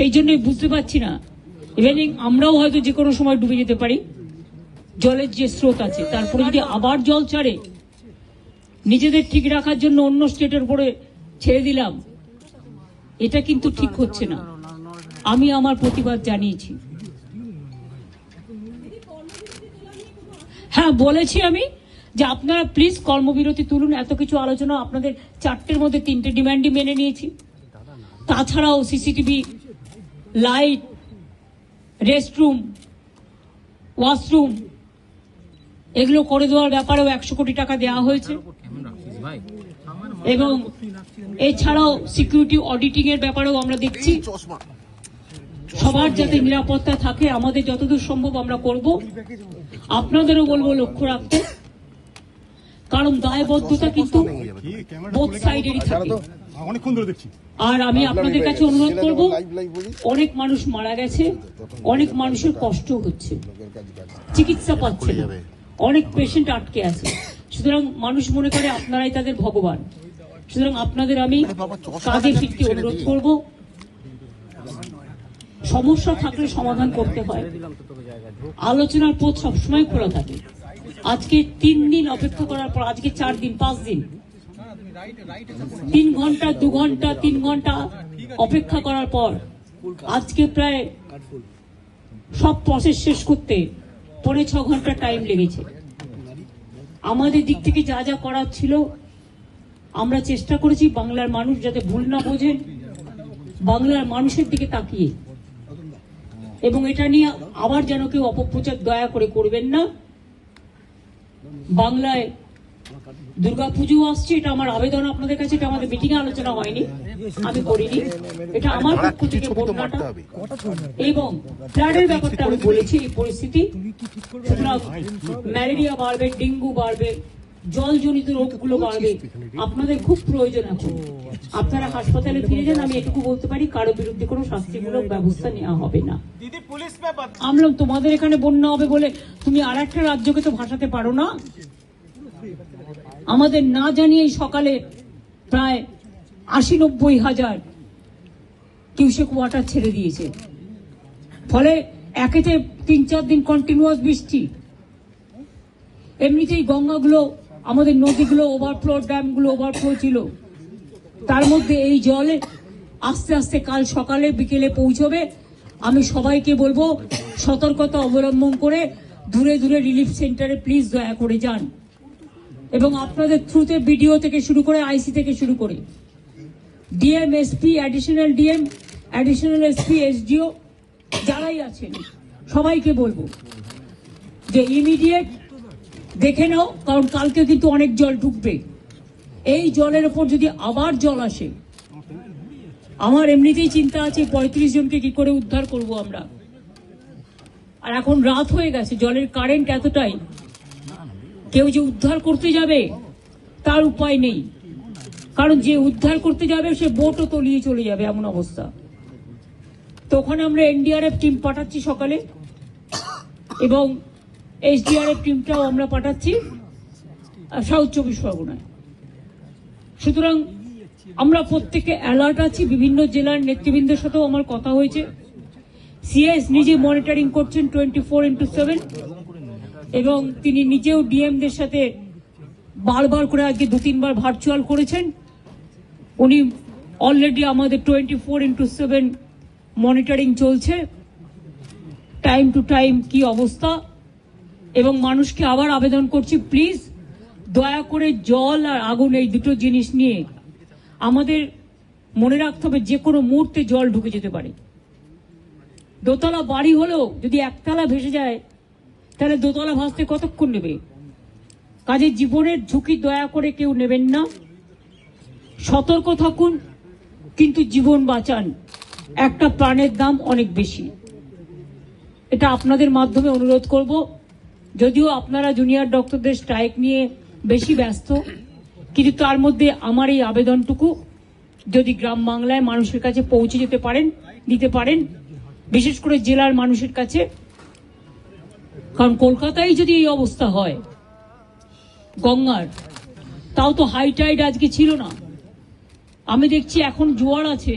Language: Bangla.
সেই জন্যই বুঝতে পারছি না। ইভেনিং আমরাও হয়তো যে কোনো সময় ডুবে যেতে পারি। জলের যে স্রোত আছে, তারপরে যদি আবার জল ছাড়ে, নিজেদের ঠিক রাখার জন্য অন্য স্টেটের উপরে ছেড়ে দিলাম, এটা কিন্তু ঠিক হচ্ছে না। আমি আমার প্রতিবাদ জানিয়েছি। হ্যাঁ বলেছি আমি যে আপনারা প্লিজ কর্মবিরতি তুলুন, এত কিছু আলোচনা আপনাদের চারটের মধ্যে তিনটে ডিমান্ডই মেনে নিয়েছি। তাছাড়াও সিসিটিভি লাইট রেস্টরুম ওয়াশরুম এগুলো করে দেওয়ার ব্যাপারেও একশো কোটি টাকা দেওয়া হয়েছে। এবং এছাড়াও সিকিউরিটি অডিটিং এর ব্যাপারেও আমরা দেখছি। সবার যাতে নিরাপত্তা থাকে আমাদের যতদূর সম্ভব আমরা করব। আপনাদেরও বলব লক্ষ্য রাখতে। কারণ দায়বদ্ধতা কিন্তু বোথ সাইডেরই থাকে। অনেকক্ষণ ধরে দেখছি। আর আমি আপনাদের কাছে অনুরোধ করব অনেক মানুষ মারা গেছে অনেক মানুষের কষ্ট হচ্ছে চিকিৎসা পাচ্ছে না। অনেক পেশেন্ট আটকে আছে। সুতরাং মানুষ মনে করে আপনারাই তাদের ভগবান। সুতরাং আপনাদের আমি কাজে ফিরতে অনুরোধ করব। সমস্যা থাকলে সমাধান করতে হয়। আলোচনার পথ সবসময় খোলা থাকে। আজকে তিন দিন অপেক্ষা করার পর আজকে চার দিন পাঁচ দিন। তিন ঘণ্টা, দু ঘণ্টা, তিন ঘণ্টা অপেক্ষা করার পর আজকে প্রায় সব প্রসেস শেষ করতে পৌনে ছ ঘণ্টা টাইম লেগেছে। আমাদের দিক থেকে যা যা করার ছিল, আমরা চেষ্টা করেছি বাংলার মানুষ যাতে ভুল না বোঝেন বাংলার মানুষের দিকে তাকিয়ে। এবং এটা নিয়ে আবার যেন কেউ অপপ্রচার, দয়া করে করবেন না। বাংলায় দুর্গা পুজো আসছে এটা আমার আবেদন আপনাদের কাছে এটা আমাদের মিটিং এ আলোচনা হয়নি আমি করিনি। এটা আমার পক্ষ থেকে বর্ণনাটা এবং ফ্লাডের ব্যাপারটা আমি বলেছি এই পরিস্থিতি। ম্যালেরিয়া বাড়বে ডেঙ্গু বাড়বে জলজনিত রোগগুলো বাড়বে আপনাদের খুব প্রয়োজন এখন। আপনারা হাসপাতালে ফিরে যান আমি এটুকু বলতে পারি কারও বিরুদ্ধে কোনো শাস্তিমূলক ব্যবস্থা নেওয়া হবে না। আমরা তোমাদের এখানে বন্যা হবে বলে তুমি আর একটা রাজ্যকে তো ভাসাতে পারো না। আমাদের না জানিয়েই সকালে প্রায় আশি নব্বই হাজার কিউসেক ওয়াটার ছেড়ে দিয়েছে। ফলে একেতে তিন চার দিন কন্টিনিউয়াস বৃষ্টি। এমনিতেই গঙ্গাগুলো, আমাদের নদীগুলো ওভারফ্লো ড্যামগুলো ওভারফ্লো ছিল। তার মধ্যে এই জলে আস্তে আস্তে কাল সকালে বিকেলে পৌঁছবে। আমি সবাইকে বলব, সতর্কতা অবলম্বন করে দূরে দূরে রিলিফ সেন্টারে প্লিজ দয়া করে যান। এবং আপনাদের থ্রুতে বিডিও থেকে শুরু করে আইসি থেকে শুরু করে। DM SP additional DM additional SP SDO যারাই আছেন, সবাইকে বলব যে ইমিডিয়েট দেখে নাও, কারণ কালকে কিন্তু অনেক জল ঢুকবে। এই জলের ওপর যদি আবার জল আসে, আমার এমনিতেই চিন্তা আছে পঁয়ত্রিশ জনকে কি করে উদ্ধার করব আমরা। আর এখন রাত হয়ে গেছে, জলের কারেন্ট এতটাই। কেউ যে উদ্ধার করতে যাবে, তার উপায় নেই। কারণ যে উদ্ধার করতে যাবে, সে বোটও তলিয়ে চলে যাবে, এমন অবস্থা। তো ওখানে আমরা এনডিআরএফ টিম পাঠাচ্ছি সকালে, এবং এসডিআরএফ টিমটাও আমরা পাঠাচ্ছি সাউথ চব্বিশ পরগনায়। সুতরাং আমরা প্রত্যেকে অ্যালার্ট আছি, বিভিন্ন জেলার নেতৃবৃন্দের সাথেও আমার কথা হয়েছে। সিএস নিজে মনিটরিং করছেন টোয়েন্টি ফোর ইন্টু সেভেন। এবং তিনি নিজেও ডিএমদের সাথে বারবার করে আজকে দু তিনবার ভার্চুয়াল করেছেন। উনি অলরেডি আমাদের twenty four into seven monitoring চলছে। টাইম টু টাইম কি অবস্থা? এবং মানুষকে আবার আবেদন করছি প্লিজ দয়া করে জল আর আগুন এই দুটো জিনিস নিয়ে। আমাদের মনে রাখতে হবে যে কোনো মুহূর্তে জল ঢুকে যেতে পারে। দোতলা বাড়ি হলেও যদি একতলা ভেসে যায় তাহলে দোতলা ভাসতে কতক্ষণ নেবে? কাজে জীবনের ঝুঁকি দয়া করে কেউ নেবেন না। সতর্ক থাকুন, কিন্তু জীবন বাঁচান। একটা প্রাণের দাম অনেক বেশি। এটা আপনাদের মাধ্যমে অনুরোধ করব। যদিও আপনারা জুনিয়র ডক্টরদের স্ট্রাইক নিয়ে বেশি ব্যস্ত, কিন্তু তার মধ্যে আমার এই আবেদনটুকু যদি গ্রাম বাংলায় মানুষের কাছে পৌঁছে যেতে পারেন, দিতে পারেন, বিশেষ করে জেলার মানুষের কাছে কারণ কলকাতায় যদি এই অবস্থা হয়, গঙ্গার, তাও তো হাইটাইড আজকে ছিল না। আমি দেখছি এখন জোয়ার আছে।